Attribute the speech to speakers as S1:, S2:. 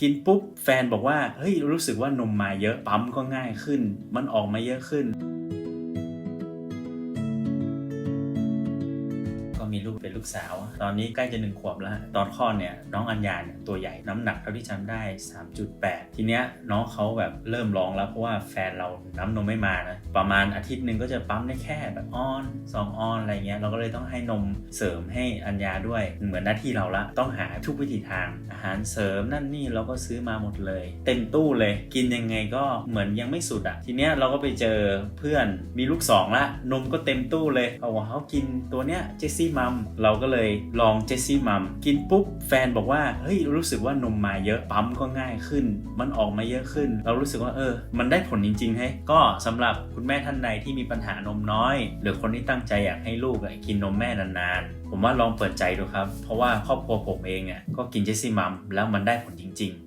S1: กินปุ๊บแฟนบอกว่าเฮ้ยรู้สึกว่านมมาเยอะปั๊มก็ง่ายขึ้น มันออกมาเยอะขึ้น มีลูกเป็นลูกสาว ตอนนี้ใกล้จะหนึ่งขวบแล้ว ตอนคลอดเนี่ยน้องอัญญาเนี่ยตัวใหญ่น้ำหนักเท่าที่จำได้ 3.8 ทีเนี้ยน้องเขาแบบเริ่มร้องแล้วเพราะว่าแฟนเราน้ำนมไม่มานะประมาณอาทิตย์หนึ่งก็จะปั๊มได้แค่แบบออนสองออนอะไรเงี้ยเราก็เลยต้องให้นมเสริมให้อัญญาด้วย เหมือนหน้าที่เราละต้องหาทุกวิธีทาง อาหารเสริมนั่นนี่เราก็ซื้อมาหมดเลย เต็มตู้เลย กินยังไงก็เหมือนยังไม่สุดอะทีเนี้ยเราก็ไปเจอเพื่อนมีลูกสองละนมก็เต็มตู้เลยเอาว่าเขากินตัวเนี้ยเจสซี่มัมเราก็เลยลองเจสซี่มัมกินปุ๊บแฟนบอกว่าเฮ้ยรู้สึกว่านมมาเยอะปั๊มก็ง่ายขึ้น มันออกมาเยอะขึ้น เรารู้สึกว่าเออ มันได้ผลจริงๆให้ก็สำหรับคุณแม่ท่านใดที่มีปัญหานมน้อย หรือคนที่ตั้งใจอยากให้ลูกกินนมแม่นานๆ ผมว่าลองเปิดใจดูครับ เพราะว่าครอบครัวผมเองอะก็กินเจสซี่มัมแล้วมันได้ผลจริง ๆ